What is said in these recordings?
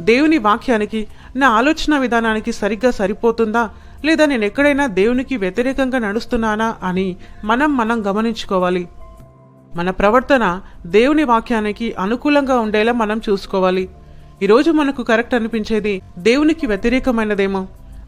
దేవుని వాక్యానికి నా ఆలోచన విధానానికి సరిగ్గా సరిపోతుందా? లేదా నేను ఎక్కడైనా దేవునికి వ్యతిరేకంగా నడుస్తున్నానా అని మనం మనం గమనించుకోవాలి. మన ప్రవర్తన దేవుని వాక్యానికి అనుకూలంగా ఉండేలా మనం చూసుకోవాలి. ఈరోజు మనకు కరెక్ట్ అనిపించేది దేవునికి వ్యతిరేకమైనదేమో.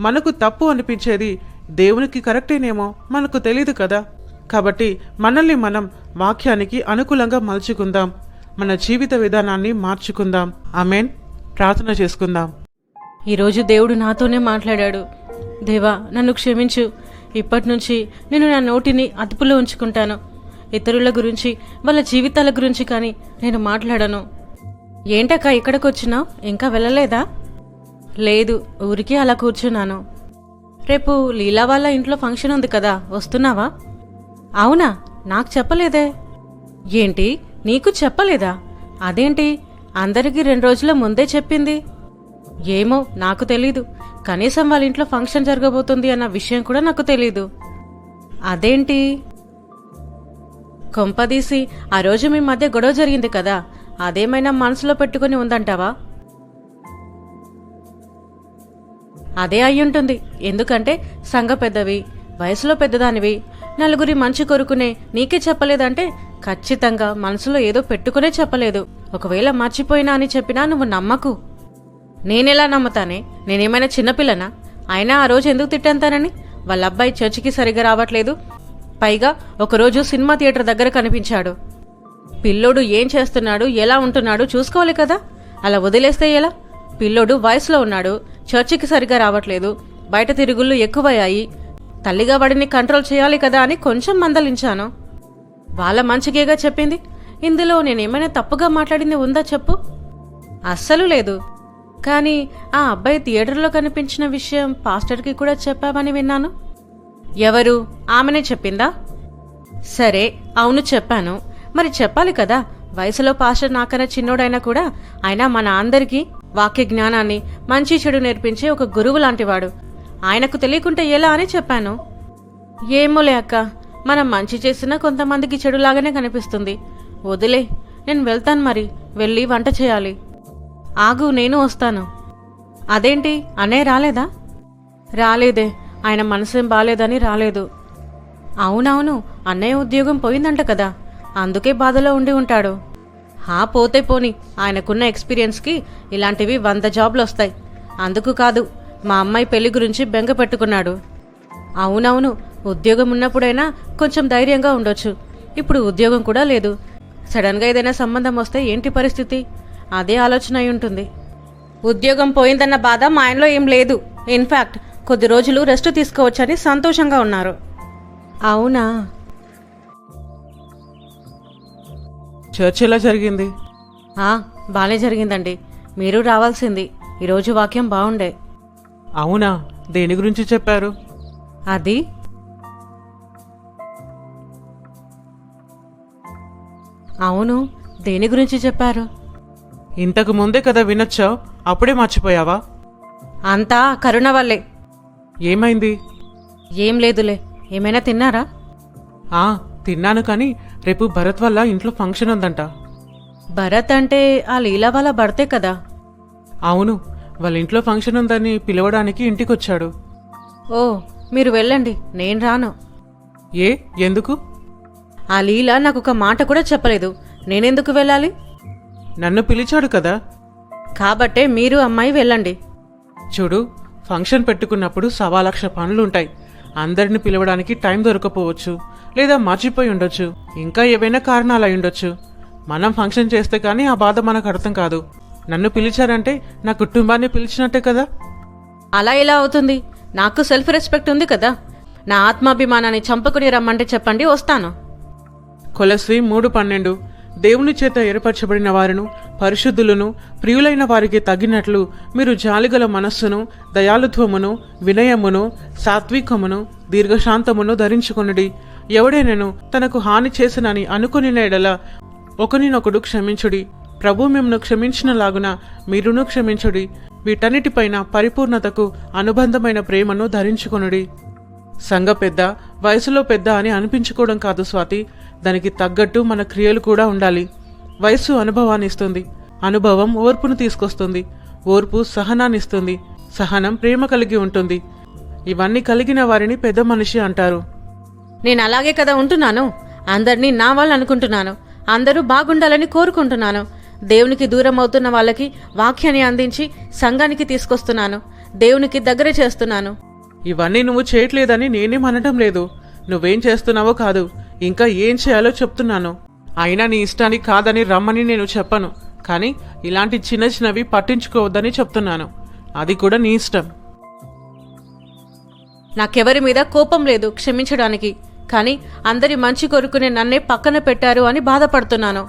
మనకు తప్పు అనిపించేది దేవునికి కరెక్టేనేమో మనకు తెలియదు కదా. కాబట్టి మనల్ని మనం వాక్యానికి అనుకూలంగా మలుచుకుందాం. మన జీవిత విధానాన్ని మార్చుకుందాం. ఆమెన్. ప్రార్థన చేసుకుందాం. ఈరోజు దేవుడు నాతోనే మాట్లాడాడు. దేవా నన్ను క్షమించు. ఇప్పటి నుంచి నేను నా నోటిని అదుపులో ఉంచుకుంటాను. ఇతరుల గురించి వాళ్ళ జీవితాల గురించి కానీ నేను మాట్లాడను. ఏంటక్క ఇక్కడికి వచ్చినావు ఇంకా వెళ్ళలేదా? లేదు ఊరికి అలా కూర్చున్నాను. రేపు లీలా వాళ్ళ ఇంట్లో ఫంక్షన్ ఉంది కదా వస్తున్నావా? అవునా? నాకు చెప్పలేదే. ఏంటి? నీకు చెప్పలేదా? అదేంటి? అందరికీ రెండు రోజుల ముందే చెప్పింది. ఏమో నాకు తెలీదు. కనీసం వాళ్ళ ఇంట్లో ఫంక్షన్ జరగబోతుంది అన్న విషయం కూడా నాకు తెలీదు. అదేంటి? కొంపదీసి ఆ రోజు మీ మధ్య గొడవ జరిగింది కదా. అదేమైనా మనసులో పెట్టుకుని ఉందంటావా? అదే అయ్యుంటుంది. ఎందుకంటే సంఘ పెద్దవి వయసులో పెద్దదానివి. నలుగురి మంచి కొరుకునే నీకే చెప్పలేదంటే ఖచ్చితంగా మనసులో ఏదో పెట్టుకునే చెప్పలేదు. ఒకవేళ మర్చిపోయినా అని చెప్పినా నువ్వు నమ్మకు. నేనెలా నమ్ముతానే? నేనేమైనా చిన్నపిల్లనా? అయినా ఆ రోజు ఎందుకు తిట్టంతానని? వాళ్ళ అబ్బాయి చర్చికి సరిగా రావట్లేదు. పైగా ఒకరోజు సినిమా థియేటర్ దగ్గర కనిపించాడు. పిల్లోడు ఏం చేస్తున్నాడు ఎలా ఉంటున్నాడు చూసుకోవాలి కదా? అలా వదిలేస్తే ఎలా? పిల్లోడు వయసులో ఉన్నాడు చర్చికి సరిగా రావట్లేదు బయట తిరుగుళ్ళు ఎక్కువయ్యాయి. తల్లిగా వాడిని కంట్రోల్ చేయాలి కదా అని కొంచెం మందలించాను. వాళ్ళ మంచికేగా చెప్పింది? ఇందులో నేనేమైనా తప్పుగా మాట్లాడింది ఉందా చెప్పు? అస్సలు లేదు. కానీ ఆ అబ్బాయి థియేటర్లో కనిపించిన విషయం పాస్టర్కి కూడా చెప్పావని విన్నాను. ఎవరు? ఆమెనే చెప్పిందా? సరే అవును చెప్పాను. మరి చెప్పాలి కదా. వయసులో పాస్టర్ నాకన్నా చిన్నోడైనా కూడా ఆయన మన అందరికీ వాక్య జ్ఞానాన్ని మంచి చెడు నేర్పించే ఒక గురువు లాంటివాడు. ఆయనకు తెలియకుంటే ఎలా అని చెప్పాను. ఏమోలే అక్క మనం మంచి చేసినా కొంతమందికి చెడులాగానే కనిపిస్తుంది. వదిలే నేను వెళ్తాను మరి. వెళ్ళి వంట చేయాలి. ఆగు నేను వస్తాను. అదేంటి అన్నయ్య రాలేదా? రాలేదే ఆయన మనసేం బాలేదని రాలేదు. అవునవును అన్నయ్య ఉద్యోగం పోయిందంట కదా. అందుకే బాధలో ఉండి ఉంటాడు. హా పోతే పోని ఆయనకున్న ఎక్స్పీరియన్స్కి ఇలాంటివి వంద జాబ్లు వస్తాయి అందుకు కాదు మా అమ్మాయి పెళ్ళి గురించి బెంగ పెట్టుకున్నాడు. అవునవును ఉద్యోగం ఉన్నప్పుడైనా కొంచెం ధైర్యంగా ఉండొచ్చు. ఇప్పుడు ఉద్యోగం కూడా లేదు. సడన్గా ఏదైనా సంబంధం వస్తే ఏంటి పరిస్థితి? అదే ఆలోచన అయి ఉంటుంది. ఉద్యోగం పోయిందన్న బాధ మా ఆయనలో ఏం లేదు. ఇన్ఫ్యాక్ట్ కొద్ది రోజులు రెస్ట్ తీసుకోవచ్చని సంతోషంగా ఉన్నారు. అవునా? చర్చ్ ఎలా జరిగింది? ఆ, బానే జరిగిందండి. మీరు రావాల్సింది. ఈరోజు వాక్యం బాగుండే అవునా? దేని గురించి చెప్పారు? అది అవును దేని గురించి చెప్పారు? ఇంతకు ముందే కదా వినొచ్చావు అప్పుడే మర్చిపోయావా? అంతా కరుణ వల్లే. ఏమైంది? ఏం లేదులే ఏమైనా తిన్నారా? ఆ తిన్నాను కానీ రేపు భరత్ వల్ల ఇంట్లో ఫంక్షన్ ఉందంట. భరత్ అంటే ఆ లీలా వాళ్ళ భర్తే కదా? అవును వాళ్ళ ఇంట్లో ఫంక్షన్ ఉందని పిలవడానికి ఇంటికొచ్చాడు. ఓ మీరు వెళ్ళండి నేను రాను. ఏ ఎందుకు? ఆ లీల నాకు ఒక మాట కూడా చెప్పలేదు. నేనెందుకు వెళ్ళాలి? నన్ను పిలిచాడు కదా. కాబట్టే మీరు అమ్మాయి వెళ్ళండి. చూడు ఫంక్షన్ పెట్టుకున్నప్పుడు సవా లక్ష పనులుంటాయి. అందరిని పిలవడానికి టైం దొరకపోవచ్చు లేదా మర్చిపోయి ఉండొచ్చు ఇంకా ఏవైనా కారణాలు అయి ఉండొచ్చు మనం ఫంక్షన్ చేస్తే కానీ ఆ బాధ మనకు అర్థం కాదు. నన్ను పిలిచారంటే నా కుటుంబాన్ని పిలిచినట్టే కదా. అలా ఎలా అవుతుంది? నాకు సెల్ఫ్ రెస్పెక్ట్ ఉంది కదా. నా ఆత్మాభిమానాన్ని చంపుకుని రమ్మంటే చెప్పండి వస్తాను. కొలసి మూడు పన్నెండు. దేవుని చేత ఏర్పరచబడిన వారును పరిశుద్ధులను ప్రియులైన వారికి తగినట్లు మీరు జాలిగల మనస్సును దయాలుత్వమును వినయమును సాత్వికమును దీర్ఘశాంతమును ధరించుకొనుడి. ఎవడైనను తనకు హాని చేసినని అనుకుని ఎడల ఒకనినొకడు క్షమించుడి. ప్రభు మిమ్మను క్షమించినలాగున మీరును క్షమించుడి. వీటన్నిటిపైన పరిపూర్ణతకు అనుబంధమైన ప్రేమను ధరించుకొనుడి. సంఘ పెద్ద వయసులో పెద్ద అని అనిపించుకోవడం కాదు స్వాతి. దానికి తగ్గట్టు మన క్రియలు కూడా ఉండాలి. వయస్సు అనుభవాన్ని ఇస్తుంది. అనుభవం ఓర్పును తీసుకొస్తుంది. ఓర్పు సహనాన్ని ఇస్తుంది. సహనం ప్రేమ కలిగి ఉంటుంది. ఇవన్నీ కలిగిన వారిని పెద్ద మనిషి అంటారు. నేను అలాగే కదా ఉంటున్నాను. అందరినీ నా వాళ్ళు అనుకుంటున్నాను. అందరూ బాగుండాలని కోరుకుంటున్నాను. దేవునికి దూరం అవుతున్న వాళ్ళకి వాక్యాన్ని అందించి సంఘానికి తీసుకొస్తున్నాను. దేవునికి దగ్గర చేస్తున్నాను. ఇవన్నీ నువ్వు చేయట్లేదని నేనేం అనటం లేదు. నువ్వేం చేస్తున్నావో కాదు. ఇంకా ఏం చేయాలో చెప్తున్నాను. అయినా నీ ఇష్టానికి కాదని రమ్మని నేను చెప్పను. కానీ ఇలాంటి చిన్న చిన్నవి పట్టించుకోవద్దని చెప్తున్నాను. అది కూడా నీ ఇష్టం. నాకెవరి మీద కోపం లేదు క్షమించడానికి. కానీ అందరి మంచి కొరుకునే నన్నే పక్కన పెట్టారు అని బాధపడుతున్నాను.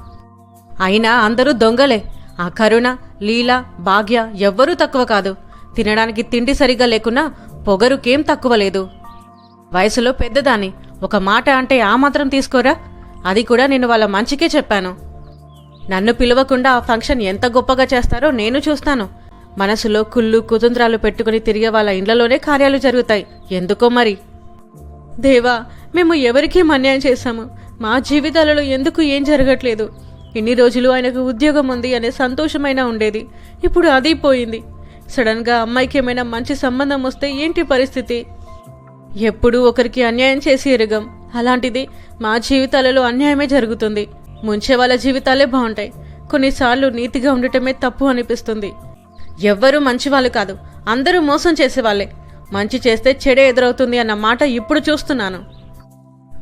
అయినా అందరూ దొంగలే. ఆ కరుణ లీల భాగ్య ఎవ్వరూ తక్కువ కాదు. తినడానికి తిండి సరిగా లేకున్నా పొగరుకేం తక్కువ లేదు. వయసులో పెద్దదాన్ని. ఒక మాట అంటే ఆ మాత్రం తీసుకోరా? అది కూడా నేను వాళ్ళ మంచికే చెప్పాను. నన్ను పిలవకుండా ఆ ఫంక్షన్ ఎంత గొప్పగా చేస్తారో నేను చూస్తాను. మనసులో కుళ్ళు కుతంత్రాలు పెట్టుకుని తిరిగే వాళ్ళ ఇండ్లలోనే కార్యాలు జరుగుతాయి. ఎందుకో మరి? దేవా మేము ఎవరికీ అన్యాయం చేశాము. మా జీవితాలలో ఎందుకు ఏం జరగట్లేదు? ఇన్ని రోజులు ఆయనకు ఉద్యోగం ఉంది అనే సంతోషమైనా ఉండేది. ఇప్పుడు అది పోయింది. సడన్గా అమ్మాయికి ఏమైనా మంచి సంబంధం వస్తే ఏంటి పరిస్థితి? ఎప్పుడూ ఒకరికి అన్యాయం చేసి ఎరగం. అలాంటిది మా జీవితాలలో అన్యాయమే జరుగుతుంది. ముంచే వాళ్ళ జీవితాలే బాగుంటాయి. కొన్నిసార్లు నీతిగా ఉండటమే తప్పు అనిపిస్తుంది. ఎవ్వరూ మంచివాళ్ళు కాదు. అందరూ మోసం చేసేవాళ్ళే మంచి చేస్తే చెడే ఎదురవుతుంది అన్న మాట ఇప్పుడు చూస్తున్నాను.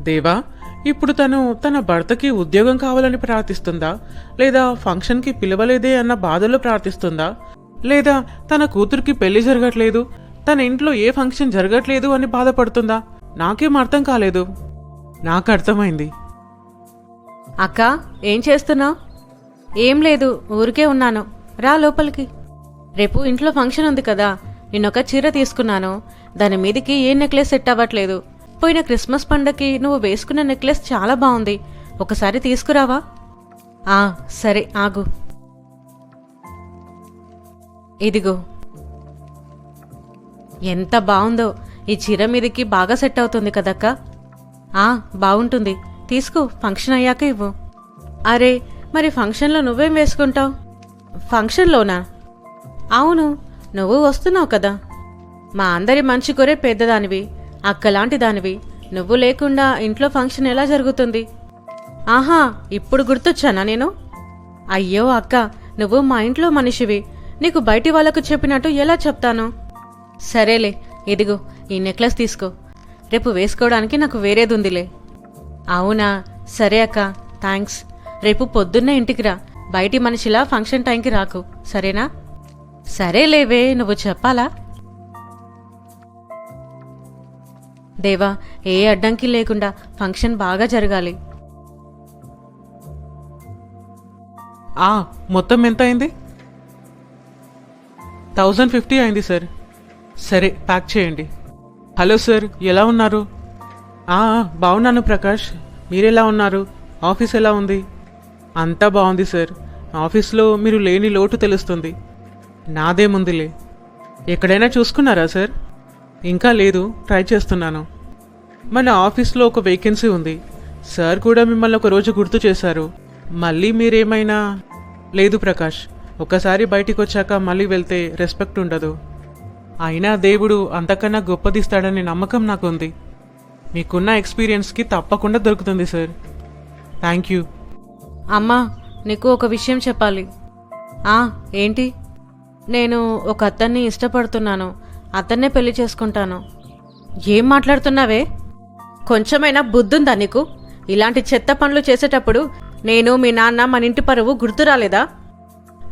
దేవా ఇప్పుడు తను తన భర్తకి ఉద్యోగం కావాలని ప్రార్థిస్తుందా? లేదా ఫంక్షన్కి పిలవలేదే అన్న బాధలో ప్రార్థిస్తుందా? లేదా తన కూతురికి పెళ్ళి జరగట్లేదు? తన ఇంట్లో ఏ ఫంక్షన్ జరగట్లేదు అని బాధపడుతుందా? నాకేం అర్థం కాలేదు. నాకు అర్థమైంది. అక్క ఏం చేస్తున్నావు? ఏం లేదు ఊరికే ఉన్నాను. రా లోపలికి. రేపు ఇంట్లో ఫంక్షన్ ఉంది కదా నేనొక చీర తీసుకున్నాను. దాని మీదికి ఏ నెక్లెస్ సెట్ అవ్వట్లేదు. పోయిన క్రిస్మస్ పండగకి నువ్వు వేసుకున్న నెక్లెస్ చాలా బాగుంది. ఒకసారి తీసుకురావా? ఆ సరే ఆగు. ఇదిగో. ఎంత బాగుందో ఈ చీర మీదకి బాగా సెట్ అవుతుంది కదక్క. ఆ బాగుంటుంది తీసుకో ఫంక్షన్ అయ్యాక ఇవ్వు. అరే మరి ఫంక్షన్లో నువ్వేం వేసుకుంటావు? ఫంక్షన్లోనా? అవును నువ్వు వస్తున్నావు కదా. మా అందరి మంచి కొరే పెద్దదానివి అక్కలాంటి దానివి నువ్వు లేకుండా ఇంట్లో ఫంక్షన్ ఎలా జరుగుతుంది? ఆహా ఇప్పుడు గుర్తొచ్చానా నేను? అయ్యో అక్క నువ్వు మా ఇంట్లో మనిషివి. నీకు బయటి వాళ్ళకు చెప్పినట్టు ఎలా చెప్తాను? సరేలే ఇదిగో ఈ నెక్లెస్ తీసుకో. రేపు వేసుకోవడానికి నాకు వేరేది ఉందిలే అవునా? సరే అక్క థ్యాంక్స్ రేపు పొద్దున్నే ఇంటికి రా. బయటి మనిషిలా ఫంక్షన్ టైంకి రాకు. సరేనా? సరేలేవే నువ్వు చెప్పాలా? దేవా ఏ అడ్డంకి లేకుండా ఫంక్షన్ బాగా జరగాలి. ఆ మొత్తం ఎంత అయింది థౌజండ్ ఫిఫ్టీ అయింది సార్. సరే ప్యాక్ చేయండి. హలో సార్ ఎలా ఉన్నారు? బాగున్నాను ప్రకాష్. మీరెలా ఉన్నారు? ఆఫీస్ ఎలా ఉంది? అంతా బాగుంది సార్. ఆఫీస్లో మీరు లేని లోటు తెలుస్తుంది. నాదేముందిలే. ఎక్కడైనా చూసుకున్నారా సార్? ఇంకా లేదు ట్రై చేస్తున్నాను. మన ఆఫీస్లో ఒక వేకెన్సీ ఉంది. సార్ కూడా మిమ్మల్ని ఒక రోజు గుర్తు చేశారు. మళ్ళీ మీరేమైనా లేదు ప్రకాష్. ఒకసారి బయటికి వచ్చాక మళ్ళీ వెళ్తే రెస్పెక్ట్ ఉండదు. అయినా దేవుడు అంతకన్నా గొప్పదిస్తాడనే నమ్మకం నాకుంది. మీకున్న ఎక్స్పీరియన్స్కి తప్పకుండా దొరుకుతుంది సార్. Thank you. అమ్మా నీకు ఒక విషయం చెప్పాలి. ఆ ఏంటి? నేను ఒక అతన్ని ఇష్టపడుతున్నాను. అతన్నే పెళ్ళి చేసుకుంటాను. ఏం మాట్లాడుతున్నావే? కొంచెమైనా బుద్ధుందా నీకు? ఇలాంటి చెత్త పనులు చేసేటప్పుడు నేను మీ నాన్న మన ఇంటి పరువు గుర్తు రాలేదా?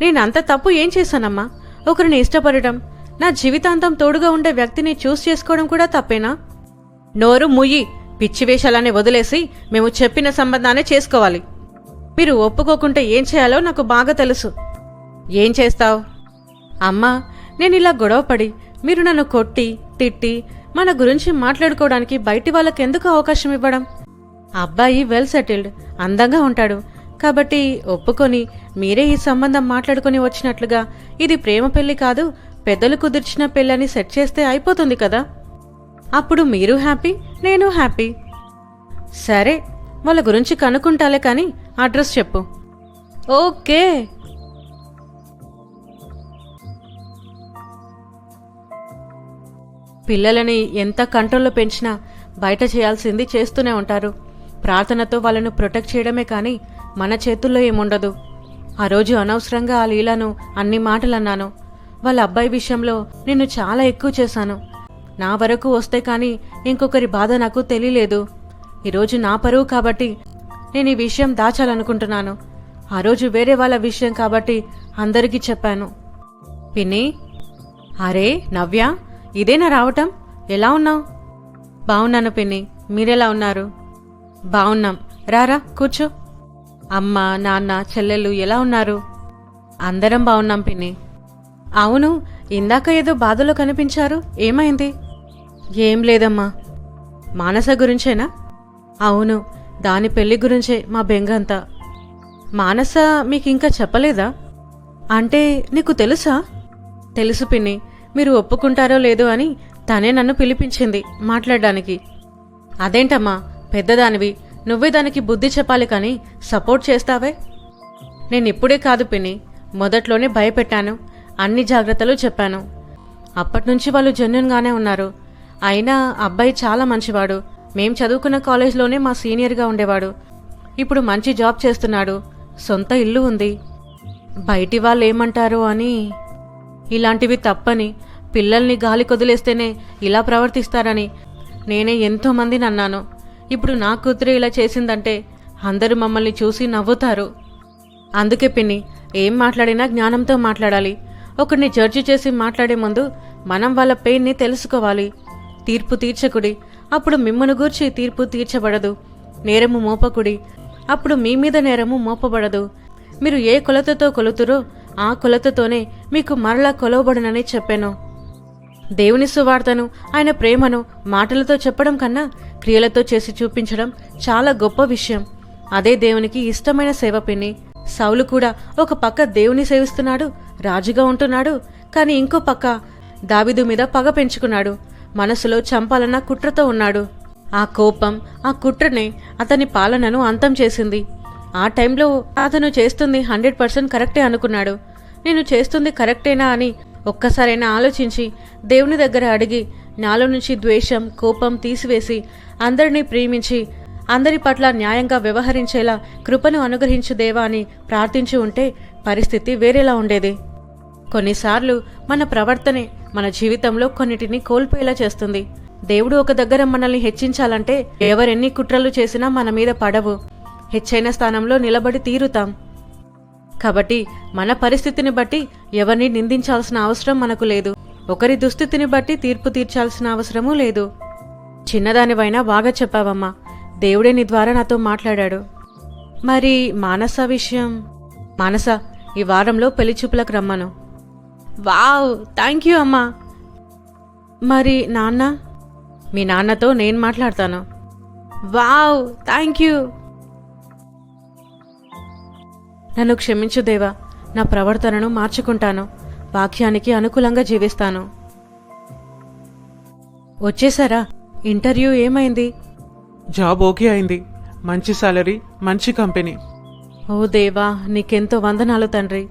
నేను అంత తప్పు ఏం చేశానమ్మా? ఒకరిని ఇష్టపడటం నా జీవితాంతం తోడుగా ఉండే వ్యక్తిని చూస్ చేసుకోవడం కూడా తప్పేనా? నోరు ముయ్యి పిచ్చివేషాలనే వదిలేసి మేము చెప్పిన సంబంధాన్ని చేసుకోవాలి. మీరు ఒప్పుకోకుంటే ఏం చేయాలో నాకు బాగా తెలుసు. ఏం చేస్తావు? అమ్మా నేను ఇలా గొడవపడి మీరు నన్ను కొట్టి తిట్టి మన గురించి మాట్లాడుకోవడానికి బయటి వాళ్ళకి ఎందుకు అవకాశం ఇవ్వడం? అబ్బాయి వెల్ సెటిల్డ్ అందంగా ఉంటాడు. కాబట్టి ఒప్పుకొని మీరే ఈ సంబంధం మాట్లాడుకుని వచ్చినట్లుగా ఇది ప్రేమ పెళ్ళి కాదు పెద్దలు కుదిర్చిన పెళ్ళని సెట్ చేస్తే అయిపోతుంది కదా. అప్పుడు మీరు హ్యాపీ నేను హ్యాపీ. సరే వాళ్ళ గురించి కనుక్కుంటాలే కానీ అడ్రస్ చెప్పు. ఓకే. పిల్లలని ఎంత కంట్రోల్లో పెంచినా బయట చేయాల్సింది చేస్తూనే ఉంటారు. ప్రార్థనతో వాళ్ళను ప్రొటెక్ట్ చేయడమే కానీ మన చేతుల్లో ఏముండదు. ఆ రోజు అనవసరంగా ఆ లీలను అన్ని మాటలు అన్నాను వాళ్ళ అబ్బాయి విషయంలో నిన్ను చాలా ఎక్కువ చేశాను. నా వరకు వస్తే కానీ ఇంకొకరి బాధ నాకు తెలియలేదు. ఈరోజు నా పరువు కాబట్టి నేను ఈ విషయం దాచాలనుకుంటున్నాను. ఆ రోజు వేరే వాళ్ళ విషయం కాబట్టి అందరికీ చెప్పాను. పిన్ని? అరే నవ్య ఇదేనా రావటం? ఎలా ఉన్నావు? బాగున్నాను పిన్ని. మీరెలా ఉన్నారు? బాగున్నాం రారా కూర్చో. అమ్మ నాన్న చెల్లెలు ఎలా ఉన్నారు? అందరం బాగున్నాం పిన్ని. అవును ఇందాక ఏదో బాధలో కనిపించారు. ఏమైంది? ఏం లేదమ్మా. మానస గురించేనా? అవును దాని పెళ్ళి గురించే మా బెంగంతా. మానస మీకు ఇంకా చెప్పలేదా? అంటే నీకు తెలుసా? తెలుసు పిన్ని మీరు ఒప్పుకుంటారో లేదో అని తనే నన్ను పిలిపించింది మాట్లాడడానికి. అదేంటమ్మా పెద్దదానివి. నువ్వే దానికి బుద్ధి చెప్పాలి కానీ సపోర్ట్ చేస్తావే? నేను ఇప్పుడే కాదు పిన్ని మొదట్లోనే భయపెట్టాను అన్ని జాగ్రత్తలు చెప్పాను. అప్పటినుంచి వాళ్ళు జెన్యున్గానే ఉన్నారు. అయినా అబ్బాయి చాలా మంచివాడు. మేం చదువుకున్న కాలేజ్లోనే మా సీనియర్గా ఉండేవాడు. ఇప్పుడు మంచి జాబ్ చేస్తున్నాడు. సొంత ఇల్లు ఉంది. బయటి వాళ్ళు ఏమంటారు అని ఇలాంటివి తప్పని పిల్లల్ని గాలి కొదిలేస్తేనే ఇలా ప్రవర్తిస్తారని నేనే ఎంతోమందిని అన్నాను. ఇప్పుడు నా కూతురు ఇలా చేసిందంటే అందరూ మమ్మల్ని చూసి నవ్వుతారు. అందుకే పిన్ని ఏం మాట్లాడినా జ్ఞానంతో మాట్లాడాలి. ఒకరిని జడ్జి చేసి మాట్లాడే ముందు మనం వాళ్ళ పెయిన్ని తెలుసుకోవాలి. తీర్పు తీర్చకుడి అప్పుడు మిమ్మను గూర్చి తీర్పు తీర్చబడదు. నేరము మోపకుడి అప్పుడు మీ మీద నేరము మోపబడదు. మీరు ఏ కొలతతో కొలుతురో ఆ కొలతతోనే మీకు మరలా కొలవబడునని చెప్పాను. దేవుని సువార్తను ఆయన ప్రేమను మాటలతో చెప్పడం కన్నా క్రియలతో చేసి చూపించడం చాలా గొప్ప విషయం. అదే దేవునికి ఇష్టమైన సేవ పిన్ని. సౌలు కూడా ఒక పక్క దేవుని సేవిస్తున్నాడు రాజుగా ఉంటున్నాడు కానీ ఇంకో పక్క దావిదు మీద పగ పెంచుకున్నాడు మనసులో చంపాలన్న కుట్రతో ఉన్నాడు. ఆ కోపం ఆ కుట్రనే అతని పాలనను అంతం చేసింది. ఆ టైంలో అతను చేస్తుంది హండ్రెడ్ పర్సెంట్ కరెక్టే అనుకున్నాడు. నేను చేస్తుంది కరెక్టేనా అని ఒక్కసారైనా ఆలోచించి దేవుని దగ్గర అడిగి నాలో నుంచి ద్వేషం కోపం తీసివేసి అందరినీ ప్రేమించి అందరి పట్ల న్యాయంగా వ్యవహరించేలా కృపను అనుగ్రహించు దేవా అని ప్రార్థించి ఉంటే పరిస్థితి వేరేలా ఉండేది. కొన్నిసార్లు మన ప్రవర్తనే మన జీవితంలో కొన్నిటిని కోల్పోయేలా చేస్తుంది. దేవుడు ఒక దగ్గర మనల్ని హెచ్చించాలంటే ఎవరెన్ని కుట్రలు చేసినా మన మీద పడవు. హెచ్చైన స్థానంలో నిలబడి తీరుతాం. కాబట్టి మన పరిస్థితిని బట్టి ఎవరిని నిందించాల్సిన అవసరం మనకు లేదు. ఒకరి దుస్థితిని బట్టి తీర్పు తీర్చాల్సిన అవసరమూ లేదు. చిన్నదానివైనా బాగా చెప్పావమ్మా. దేవుడే నీ ద్వారా నాతో మాట్లాడాడు. మరి మానస విషయం? మానస ఈ వారంలో పెళ్ళి చూపులకు రమ్మను. వావ్ థ్యాంక్ యూ అమ్మా. మరి నాన్న? మీ నాన్నతో నేను మాట్లాడతాను. Wow thank you. నన్ను క్షమించు దేవా. నా ప్రవర్తనను మార్చుకుంటాను. వాక్యానికి అనుకూలంగా జీవిస్తాను. వచ్చేసారా? ఇంటర్వ్యూ ఏమైంది? జాబ్ ఓకే అయింది. మంచి సాలరీ మంచి కంపెనీ. ఓ దేవా నీకెంతో వందనాలు తండ్రి.